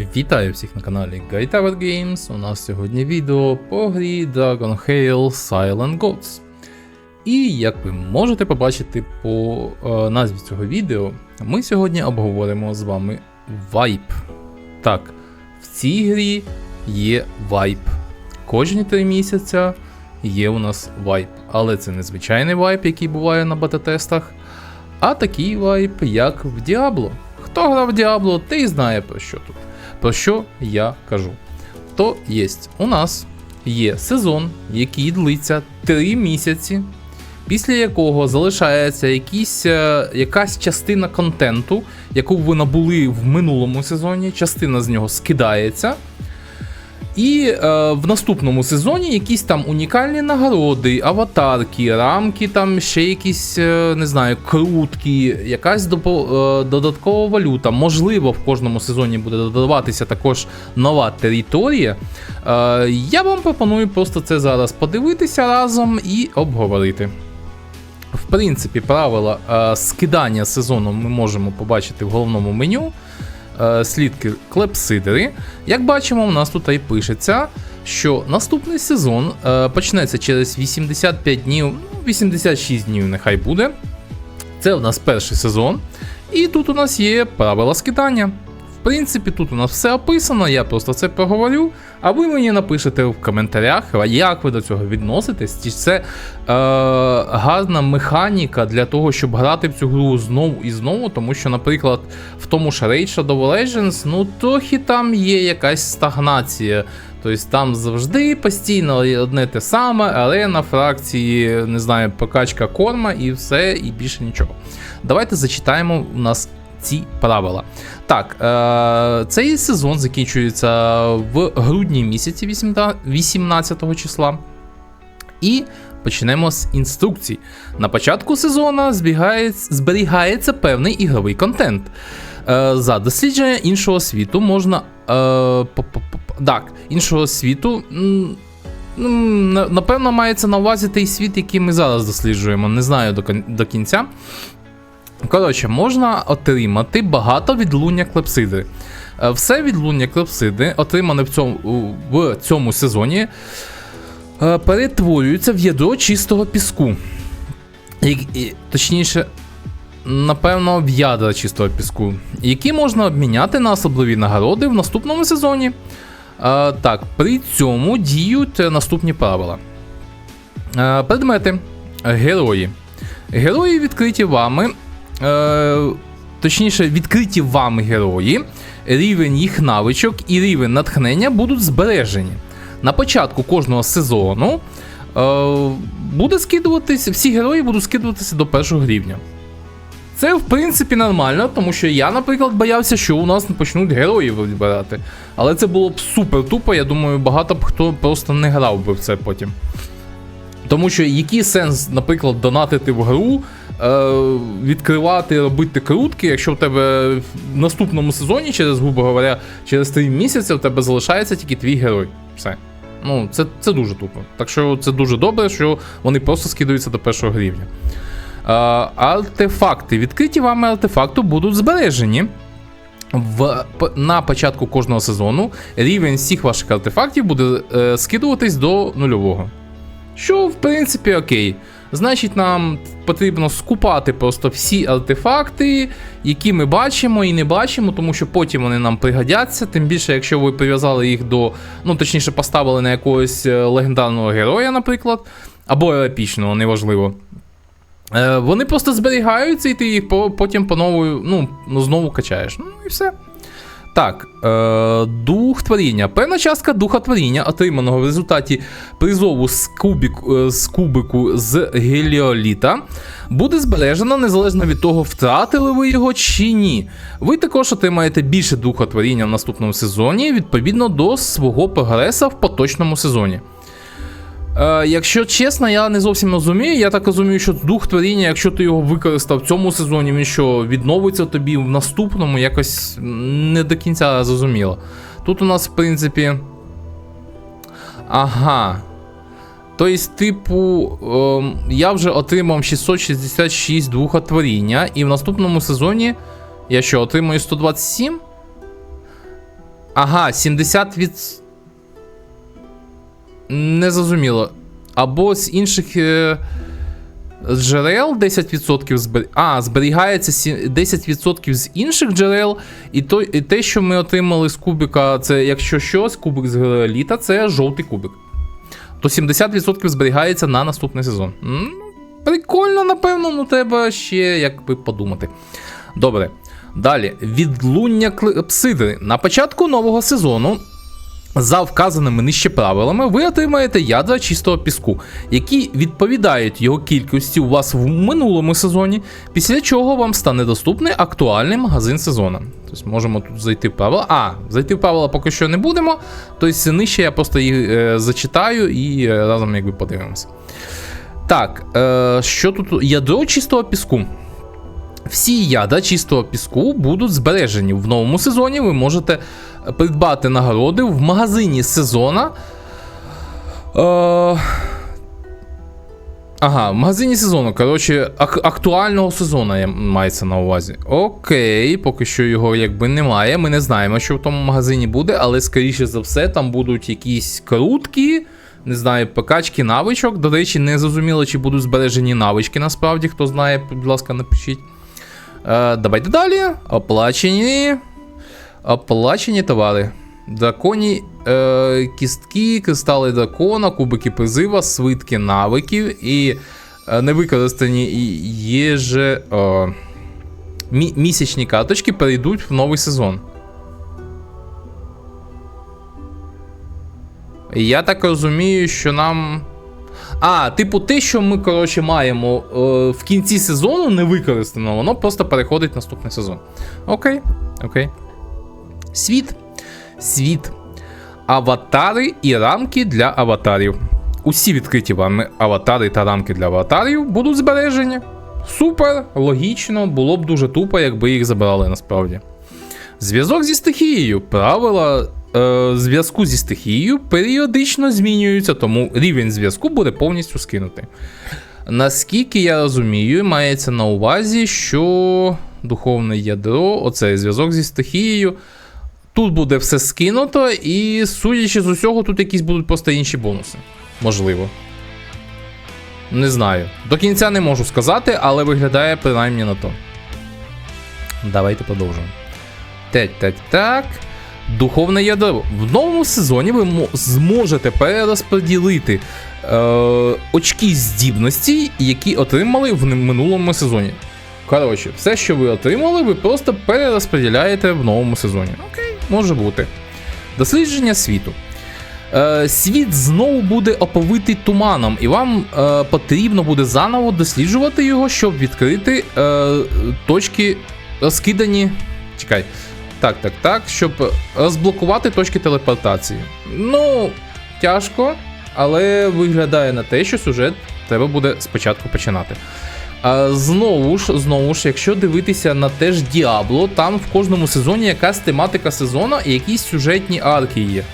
Вітаю всіх на каналі Guy Tower Games. У нас сьогодні відео по грі Dragon Hail Silent Gods. І як ви можете побачити по е, назві цього відео, ми сьогодні обговоримо з вами вайп. Так, в цій грі є вайп. Кожні три місяця є у нас вайп. Але це не звичайний вайп, який буває на бета-тестах, а такий вайп, як в Діабло. Хто грав в Діабло, той знає про що тут. Про що я кажу? То є, у нас є сезон, який длиться 3 місяці, після якого залишається якісь, е, якась частина контенту, яку ви набули в минулому сезоні, частина з нього скидається. І е, в наступному сезоні якісь там унікальні нагороди, аватарки, рамки, там ще якісь, е, не знаю, крутки, якась допо- е, додаткова валюта. Можливо, в кожному сезоні буде додаватися також нова територія. Е, я вам пропоную просто це зараз подивитися разом і обговорити. В принципі, правила е, скидання сезону ми можемо побачити в головному меню. Е, слідки клепсидери. Як бачимо, у нас тут і пишеться, що наступний сезон е, почнеться через 85 днів, ну, 86 днів нехай буде. Це у нас перший сезон. І тут у нас є правила скидання. В принципі, тут у нас все описано, я просто це проговорю. А ви мені напишете в коментарях, як ви до цього відноситесь. Чи це е, гарна механіка для того, щоб грати в цю гру знову і знову, тому що, наприклад, в тому ж Raid Shadow Legends, ну трохи там є якась стагнація. Тобто там завжди постійно одне те саме, арена, фракції, не знаю, прокачка корма і все, і більше нічого. Давайте зачитаємо у нас ці правила. Так, е- цей сезон закінчується в грудні місяці 18 числа. І почнемо з інструкцій. На початку сезону зберігається певний ігровий контент. Е, за дослідження іншого світу можна. Е, так, іншого світу. Напевно, мається на увазі той світ, який ми зараз досліджуємо. Не знаю до кінця. Коротше, можна отримати багато відлуння клепсиди. Е, Все відлуння клепсиди, отримане в цьому, в цьому сезоні, е, перетворюється в ядро чистого піску. І, і, точніше, напевно, в ядра чистого піску, які можна обміняти на особливі нагороди в наступному сезоні. Е, так, при цьому діють наступні правила. Предмети. Герої. Герої відкриті вами. Е, точніше, відкриті вами герої, рівень їх навичок і рівень натхнення будуть збережені. На початку кожного сезону е, буде скидуватися, всі герої будуть скидуватися до першого рівня. Це, в принципі, нормально, тому що я, наприклад, боявся, що у нас почнуть героїв вибирати. Але це було б супер тупо, я думаю, багато б хто просто не грав би в це потім. Тому що який сенс, наприклад, донатити в гру, е, відкривати, робити крутки, якщо в тебе в наступному сезоні, через, грубо говоря, через 3 місяці в тебе залишається тільки твій герой. Все. Ну, це, це дуже тупо. Так що це дуже добре, що вони просто скидаються до першого рівня. Е, артефакти. Відкриті вами артефакту будуть збережені. В, на початку кожного сезону рівень всіх ваших артефактів буде е, скидуватись до нульового. Що, в принципі, окей. Значить, нам потрібно скупати просто всі артефакти, які ми бачимо і не бачимо, тому що потім вони нам пригодяться. Тим більше, якщо ви прив'язали їх до, ну точніше, поставили на якогось е, легендарного героя, наприклад, або епічного, неважливо. Е, вони просто зберігаються, і ти їх потім по новою, ну, ну, знову качаєш. Ну і все. Так, е, дух творіння. Певна частка духа творіння, отриманого в результаті призову з, кубік, е, з кубику з геліоліта, буде збережена незалежно від того, втратили ви його чи ні. Ви також отримаєте більше духа творіння в наступному сезоні, відповідно до свого прогреса в поточному сезоні. Е, якщо чесно, я не зовсім розумію. Я так розумію, що дух творіння, якщо ти його використав в цьому сезоні, він що відновиться тобі в наступному, якось не до кінця зрозуміло. Тут у нас, в принципі. Ага. Тобто, типу, ем, я вже отримав 666 духотворіння, і в наступному сезоні я що, отримую 127? Ага, 70 від. Не зрозуміло. Або з інших е, джерел 10% збер... А, зберігається 10% з інших джерел. І, то, і те, що ми отримали з кубика, це якщо щось, кубик з літа, це жовтий кубик. То 70% зберігається на наступний сезон. М, Прикольно, напевно, ну треба ще якби подумати. Добре. Далі, відлуння клепсидри. На початку нового сезону за вказаними нижче правилами ви отримаєте ядра чистого піску, які відповідають його кількості у вас в минулому сезоні, після чого вам стане доступний актуальний магазин сезону. Тобто можемо тут зайти в правила. А, зайти в правила поки що не будемо. Тобто нижче я просто їх е, зачитаю і е, разом якби подивимося. Так, е, що тут? Ядро чистого піску. Всі ядра чистого піску будуть збережені в новому сезоні. Ви можете придбати нагороди в магазині сезона. Е... Ага, в магазині сезону, коротше, ак- актуального сезону мається на увазі. Окей, поки що його якби немає. Ми не знаємо, що в тому магазині буде, але скоріше за все, там будуть якісь крутки, не знаю, покачки навичок. До речі, не зрозуміло, чи будуть збережені навички насправді. Хто знає, будь ласка, напишіть. Е, давайте далі. Оплачені. Оплачені товари. Драконі е, кістки, кристали дракона, кубики призива, свитки навиків і е, невикористані єже, е, мі- місячні карточки перейдуть в новий сезон. Я так розумію, що нам. А, типу, те, що ми, коротше, маємо е, в кінці сезону не використано, воно просто переходить в наступний сезон. Окей, окей. Світ. Світ. Аватари і рамки для аватарів. Усі відкриті вами аватари та рамки для аватарів будуть збережені. Супер, логічно, було б дуже тупо, якби їх забрали насправді. Зв'язок зі стихією. Правила е, зв'язку зі стихією періодично змінюються, тому рівень зв'язку буде повністю скинутий. Наскільки я розумію, мається на увазі, що духовне ядро, оцей зв'язок зі стихією. Тут буде все скинуто, і судячи з усього, тут якісь будуть просто інші бонуси. Можливо. Не знаю. До кінця не можу сказати, але виглядає принаймні на то. Давайте продовжимо. Так, так, так. Духовне ядро. В новому сезоні ви зможете перерозподілити е, очки здібності, які отримали в минулому сезоні. Коротше, все, що ви отримали, ви просто перерозподіляєте в новому сезоні. Окей, може бути. Дослідження світу. Е, світ знову буде оповитий туманом, і вам е, потрібно буде заново досліджувати його, щоб відкрити е, точки розкидані. Чекай. Так, так, так, щоб розблокувати точки телепортації. Ну, тяжко, але виглядає на те, що сюжет треба буде спочатку починати. А, знову ж, знову ж, якщо дивитися на те ж Діабло, там в кожному сезоні якась тематика сезону і якісь сюжетні арки є.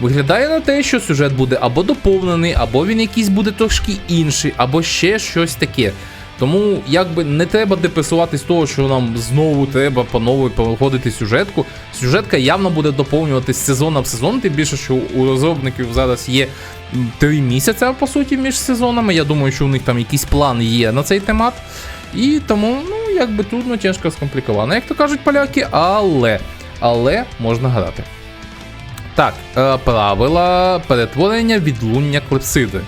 Виглядає на те, що сюжет буде або доповнений, або він якийсь буде трошки інший, або ще щось таке. Тому якби не треба депресувати з того, що нам знову треба по новій проходити сюжетку. Сюжетка явно буде доповнюватись з сезону в сезон, тим більше, що у розробників зараз є м, три місяці, по суті, між сезонами. Я думаю, що у них там якийсь план є на цей темат. І тому, ну, якби трудно, тяжко скомпліковано, як то кажуть поляки, але, але можна грати. Так, е, правила перетворення відлуння клепсиди.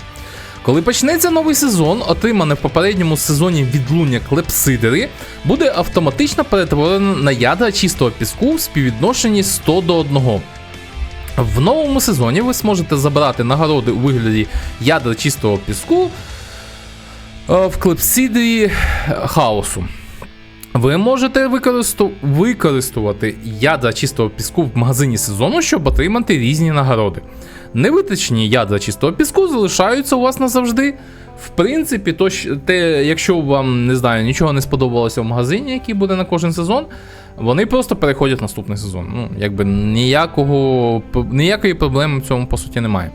Коли почнеться новий сезон, отримане в попередньому сезоні відлуння клепсидери буде автоматично перетворено на ядра чистого піску в співвідношенні 100 до 1. В новому сезоні ви зможете забрати нагороди у вигляді ядра чистого піску е, в клепсидрі хаосу. Ви можете використу... використовувати ядра чистого піску в магазині сезону, щоб отримати різні нагороди. Невиточні ядра чистого піску залишаються у вас назавжди. В принципі, то, те, якщо вам не знаю, нічого не сподобалося в магазині, який буде на кожен сезон, вони просто переходять в наступний сезон. Ну, якби ніякого, ніякої проблеми в цьому по суті немає.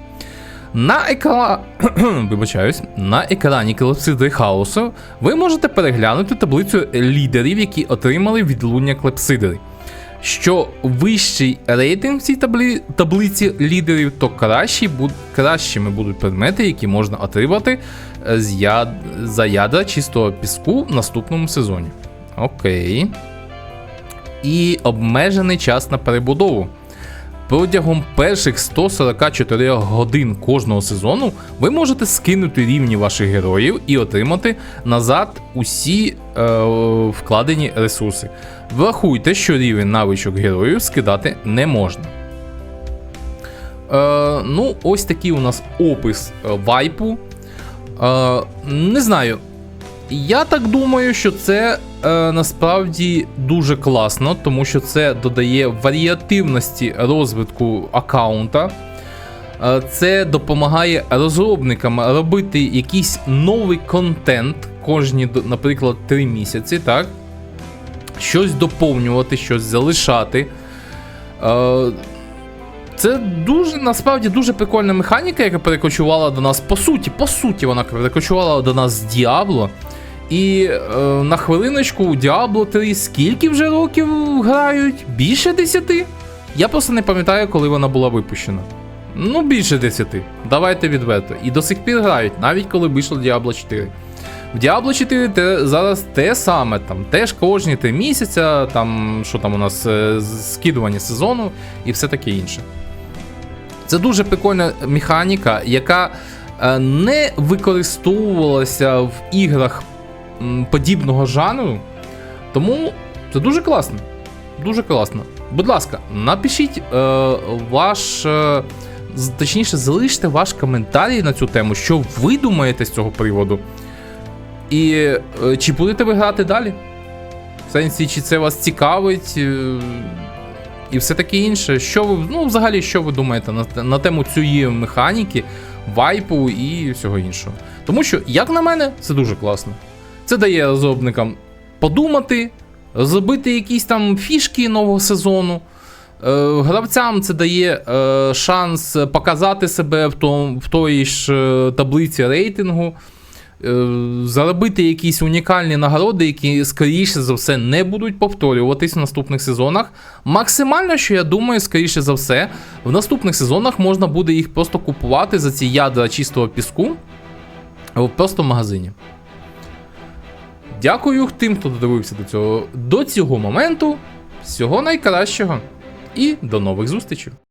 На екра... Вибачаюсь, на екрані клепсидри хаосу ви можете переглянути таблицю лідерів, які отримали відлуння клепсидри. Що вищий рейтинг в цій таблі... таблиці лідерів, то кращі буд... кращими будуть предмети, які можна отримати е, з яд... за ядра чистого піску в наступному сезоні. Окей. І обмежений час на перебудову. Протягом перших 144 годин кожного сезону ви можете скинути рівні ваших героїв і отримати назад усі е, вкладені ресурси. Врахуйте, що рівень навичок героїв скидати не можна. Е, ну, ось такий у нас опис е, вайпу. Е, не знаю. Я так думаю, що це е, насправді дуже класно, тому що це додає варіативності розвитку аккаунта. Е, це допомагає розробникам робити якийсь новий контент кожні, наприклад, 3 місяці, так? Щось доповнювати, щось залишати. Е, це дуже насправді дуже прикольна механіка, яка перекочувала до нас. По суті, по суті, вона перекочувала до нас з Діабло. І е, на хвилиночку у Diablo 3 скільки вже років грають? Більше 10? Я просто не пам'ятаю, коли вона була випущена. Ну, більше 10. Давайте відверто. І до сих пір грають, навіть коли вийшло Diablo 4. В Diablo 4 те, зараз те саме, там теж кожні 3 місяця, там що там у нас е, скидування сезону і все таке інше. Це дуже прикольна механіка, яка е, не використовувалася в іграх подібного жанру. Тому це дуже класно. Дуже класно. Будь ласка, напишіть е, ваш. Е, точніше, залиште ваш коментарій на цю тему, що ви думаєте з цього приводу. І е, чи будете ви грати далі? В сенсі, чи це вас цікавить? е, і все таке інше. Що ви, ну, взагалі, що ви думаєте на, на тему цієї механіки, вайпу і всього іншого? Тому що, як на мене, це дуже класно. Це дає розробникам подумати, розробити якісь там фішки нового сезону. Е, Гравцям це дає е, шанс показати себе в, том, в тої ж е, таблиці рейтингу, заробити якісь унікальні нагороди, які, скоріше за все, не будуть повторюватись в наступних сезонах. Максимально, що я думаю, скоріше за все, в наступних сезонах можна буде їх просто купувати за ці ядра чистого піску просто в магазині. Дякую тим, хто додивився до цього, до цього моменту. Всього найкращого і до нових зустрічей!